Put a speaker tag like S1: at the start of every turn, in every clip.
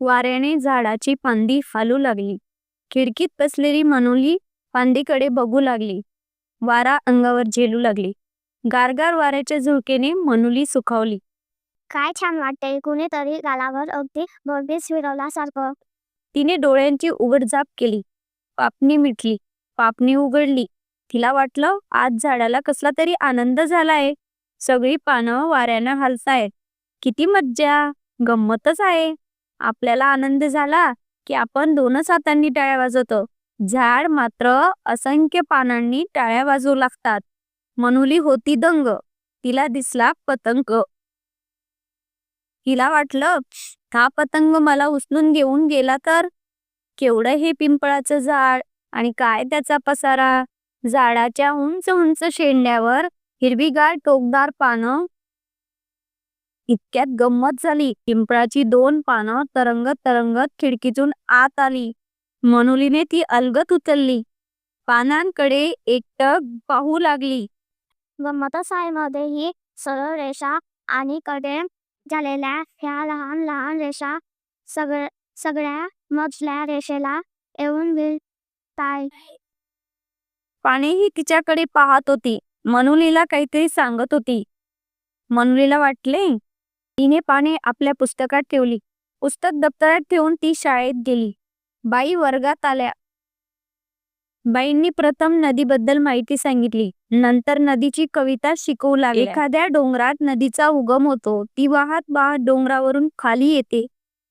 S1: वाऱ्याने झाडाची फांदी फालू लागली. खिडकीत बसलेली मनुली फांदीकडे बघू लागली. वारा अंगावर झेलू लागली. गारगार वाऱ्याच्या झुळकेने मनुली सुखावली.
S2: काय छान वाटते कुणीतरी गालावर अगदी बोलबीस फिरवल्यासारखं
S1: तिने डोळ्यांची उघडझाप केली. पापणी मिटली. पापणी उघडली. तिला वाटलं आज झाडाला कसला तरी आनंद झालाय. सगळी पानं वाऱ्यानं हलतायत. किती मज्जा गंमतच आहे. आपल्याला आनंद झाला की आपण दोनच हातांनी टाळ्या वाजवतो. झाड मात्र असंख्य पानांनी टाळ्या वाजवू लागतात. मनुली होती दंग. तिला दिसला पतंग. तिला वाटलं हा पतंग मला उचलून घेऊन गेला तर? केवढं हे पिंपळाचं झाड आणि काय त्याचा पसारा? झाडाच्या उंच उंच शेंड्यावर हिरवीगार टोकदार पानं इतक्यात गंमत झाली. पिंपळाची दोन पानं तरंगत तरंगत खिडकीतून आत आली. मनुलीने ती अलगत उचलली. पानांकडे एकटक पाहू लागली.
S2: गंमतच आहे मध्ये ही सरळ रेषा आणि कडे झालेल्या ह्या लहान लहान रेषा सगळ्या सगळ्या मधल्या रेषेला येऊन मिळताय
S1: पानेही तिच्याकडे पाहत होती. मनुलीला काहीतरी सांगत होती. मनुलीला वाटले तिने पाने आपल्या पुस्तकात ठेवली. पुस्तक दप्तरात ठेवून ती शाळेत गेली. बाई वर्गात आल्या. बाईंनी प्रथम नदीबद्दल माहिती सांगितली. नंतर नदीची कविता शिकवू लागली एखाद्या डोंगरात नदीचा उगम होतो. ती वाहत वाहत डोंगरावरून खाली येते.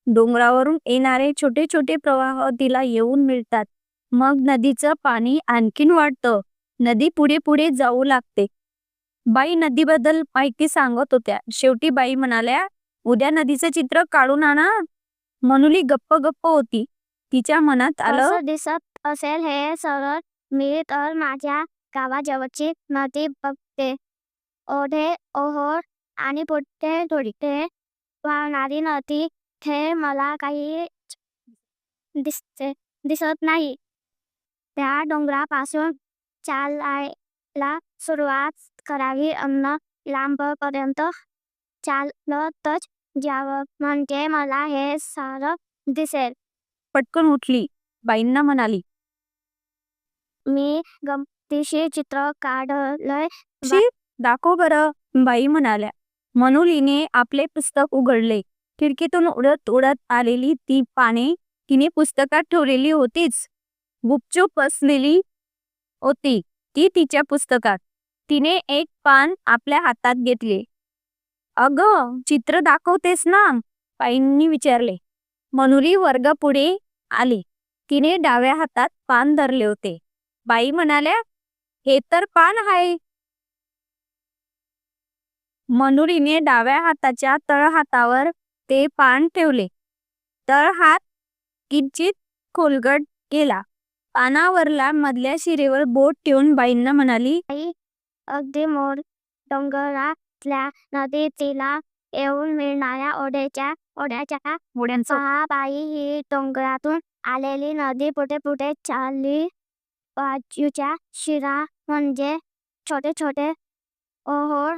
S1: डोंगरावरून येणारे छोटे छोटे प्रवाह तिला येऊन मिळतात. मग नदीचं पाणी आणखीन वाढतं. नदी पुढे पुढे जाऊ लागते. बाई नदीबद्दल माहिती सांगत होत्या. शेवटी बाई म्हणाल्या उद्या नदीचं चित्र काढून आणा. मनुली गप्प गप्प होती. तिच्या मनात आलं
S2: असं दिसत असेल हे सरळ मी तर माझ्या गावाजवळची नदी बघते. ओढे ओहोर आणि पुढे ते वाहणारी नदी हे मला काही दिसते दिसत नाही. त्या डोंगरापासून चालायला सुरुवात करावी अन्न लांबपर्यंत चालतच जावं म्हणजे मला हे सारं दिसेल
S1: पटकन उठली बाईंना म्हणाली
S2: मी गमतीशीर चित्र काढलंय
S1: शी दाखव बरं बाई म्हणाल्या मनुलीने आपले पुस्तक उघडले खिडकीतून उडत उडत आलेली ती पाने तिने पुस्तकात ठेवलेली होतीच गुपचूप बसलेली होती ती तिच्या पुस्तकात. तिने एक पान आपल्या हातात घेतले. अग चित्र दाखवतेस ना बाईंनी विचारले. मनुली वर्गापुढे आली. तिने डाव्या हातात पान धरले होते. बाई म्हणाल्या हे तर पान आहे. मनुरीने डाव्या हाताच्या तळहातावर ते पान ठेवले. तळहात किंचित खोलगट गेला पानावरला मधल्या शिरेवर बोट ठेवून बाईंना म्हणाली
S2: अगदी मोर डोंगरातल्या नदी तिला येऊन मिळणाऱ्या ओढ्याच्या ओढ्याच्या
S1: मुड्यांचं
S2: पहा बाई ही डोंगरातून आलेली नदी पुढे पुढे चालली. बाजूच्या शिरा म्हणजे छोटे छोटे ओहोळ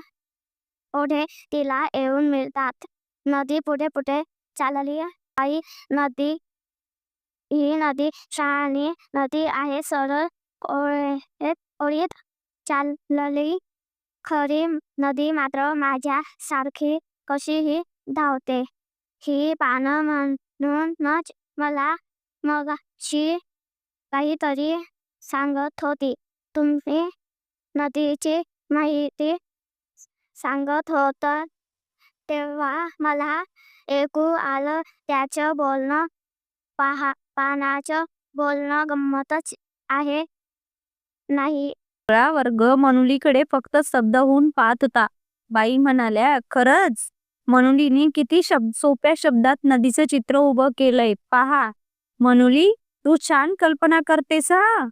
S2: ओढे तिला येऊन मिळतात. नदी पुढे पुढे चालली. आई नदी ही नदी शहाणी नदी आहे. सरळ ओळीत ओळीत चालली खरी नदी मात्र माझ्या सारखी कशीही धावते. ही पानं म्हणूनच मला मगाशी काहीतरी सांगत होती. तुम्ही नदीची माहिती सांगत होत तेव्हा मला ऐकू आलं त्याचं बोलणं पहा पानाचं बोलणं गंमतच आहे. नाही.
S1: सगळा वर्ग मनुलीकडे फक्त शब्द होऊन पाहत. होता बाई म्हणाल्या खरंच? मनुलीने किती शब्द सोप्या शब्दात नदीचं चित्र उभं केलंय. पहा. मनुली तू छान कल्पना करतेस हा?